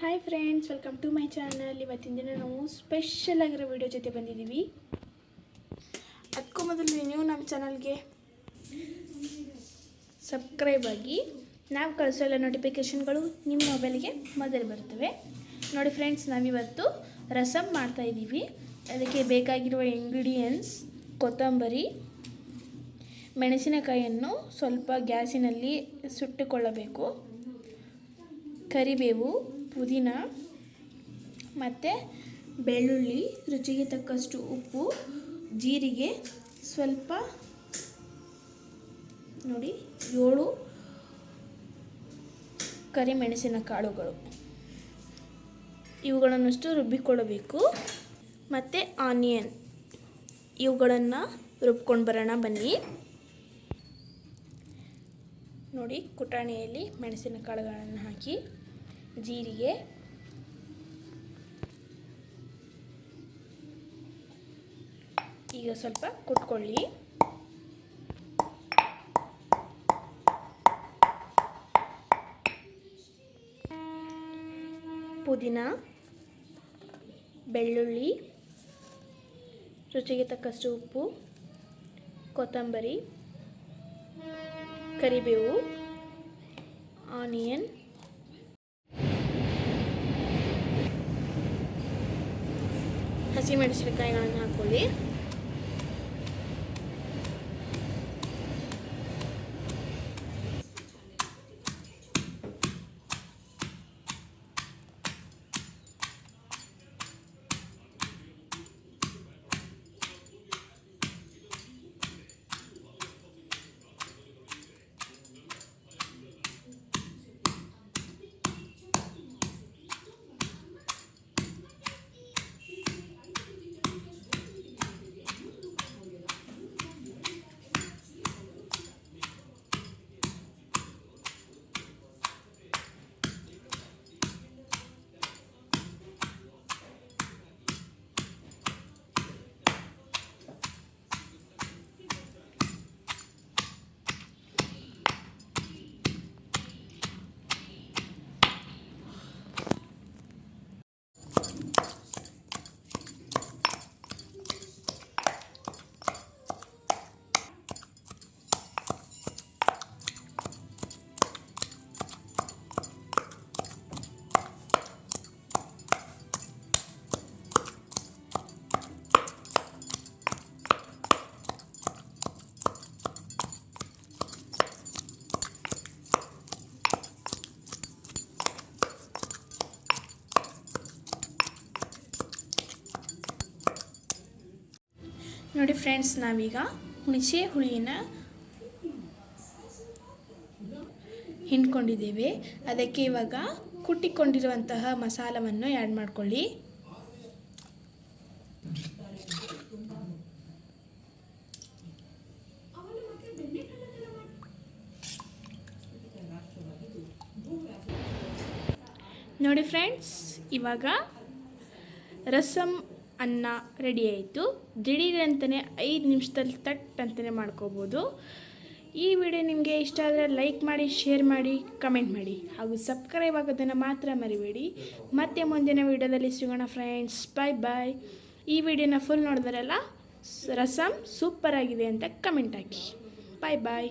Hi friends welcome to my channel ಇವತ್ತಿನ ದಿನ ನಾವು ಸ್ಪೆಷಲ್ ಆಗಿರೋ ವಿಡಿಯೋ ಜೊತೆ ಬಂದಿದ್ದೀವಿ. ಅದಕ್ಕೂ ಮೊದಲು ನೀವು ನಮ್ಮ ಚಾನಲ್ಗೆ ಸಬ್ಸ್ಕ್ರೈಬ್ ಆಗಿ ನಾವು ಕಳಿಸೋ ಎಲ್ಲ ನೋಟಿಫಿಕೇಷನ್ಗಳು ನಿಮ್ಮ ಮೊಬೈಲ್ಗೆ ಮೊದಲು ಬರ್ತವೆ. ನೋಡಿ ಫ್ರೆಂಡ್ಸ್ ನಾವಿವತ್ತು ರಸಮ್ ಮಾಡ್ತಾ ಇದ್ದೀವಿ. ಅದಕ್ಕೆ ಬೇಕಾಗಿರುವ ಇಂಗ್ರೀಡಿಯೆಂಟ್ಸ್ ಕೊತ್ತಂಬರಿ ಮೆಣಸಿನಕಾಯಿಯನ್ನು ಸ್ವಲ್ಪ ಗ್ಯಾಸಿನಲ್ಲಿ ಸುಟ್ಟುಕೊಳ್ಳಬೇಕು. ಕರಿಬೇವು ಪುದೀನ ಮತ್ತು ಬೆಳ್ಳುಳ್ಳಿ, ರುಚಿಗೆ ತಕ್ಕಷ್ಟು ಉಪ್ಪು, ಜೀರಿಗೆ ಸ್ವಲ್ಪ ನೋಡಿ ಏಳು ಕರಿಮೆಣಸಿನ ಕಾಳುಗಳು ಇವುಗಳನ್ನಷ್ಟು ರುಬ್ಬಿಕೊಳ್ಳಬೇಕು. ಮತ್ತು ಆನಿಯನ್. ಇವುಗಳನ್ನು ರುಬ್ಕೊಂಡು ಬರೋಣ ಬನ್ನಿ. ನೋಡಿ ಕುಟಾಣಿಯಲ್ಲಿ ಮೆಣಸಿನ ಕಾಳುಗಳನ್ನು ಹಾಕಿ. ಜೀರಿಗೆ. ಈಗ ಸ್ವಲ್ಪ ಕುಟ್ಕೊಳ್ಳಿ. ಪುದೀನ ಬೆಳ್ಳುಳ್ಳಿ ರುಚಿಗೆ ತಕ್ಕಷ್ಟು ಉಪ್ಪು ಕೊತ್ತಂಬರಿ ಕರಿಬೇವು ಆನಿಯನ್ ಹಸಿಮೆಣಸಿನಕಾಯಿಗಳನ್ನು ಹಾಕ್ಕೊಳ್ಳಿ. ನೋಡಿ ಫ್ರೆಂಡ್ಸ್, ನಾವೀಗ ಹುಣಸೆ ಹುಳಿನ ಹಿಂಡ್ಕೊಂಡಿದ್ದೇವೆ. ಅದಕ್ಕೆ ಇವಾಗ ಕುಟ್ಟಿಕೊಂಡಿರುವಂತಹ ಮಸಾಲವನ್ನು ಆ್ಯಡ್ ಮಾಡಿಕೊಳ್ಳಿ. ನೋಡಿ ಫ್ರೆಂಡ್ಸ್, ಇವಾಗ ರಸಮ್ ಅನ್ನ ರೆಡಿ ಆಯಿತು. ದಿಢೀರ್ ಅಂತಲೇ ಐದು ನಿಮಿಷದಲ್ಲಿ ತಟ್ ಅಂತಲೇ ಮಾಡ್ಕೋಬೋದು. ಈ ವಿಡಿಯೋ ನಿಮಗೆ ಇಷ್ಟ ಆದರೆ ಲೈಕ್ ಮಾಡಿ ಶೇರ್ ಮಾಡಿ ಕಮೆಂಟ್ ಮಾಡಿ. ಹಾಗೂ ಸಬ್ಸ್ಕ್ರೈಬ್ ಆಗೋದನ್ನು ಮಾತ್ರ ಮರಿಬೇಡಿ. ಮತ್ತೆ ಮುಂದಿನ ವಿಡಿಯೋದಲ್ಲಿ ಸಿಗೋಣ ಫ್ರೆಂಡ್ಸ್ ಬಾಯ್ ಬಾಯ್ ಈ ವಿಡಿಯೋನ ಫುಲ್ ನೋಡಿದ್ರಲ್ಲ ರಸಮ್ ಸೂಪರ್ ಆಗಿದೆ ಅಂತ ಕಮೆಂಟ್ ಹಾಕಿ. ಬಾಯ್ ಬಾಯ್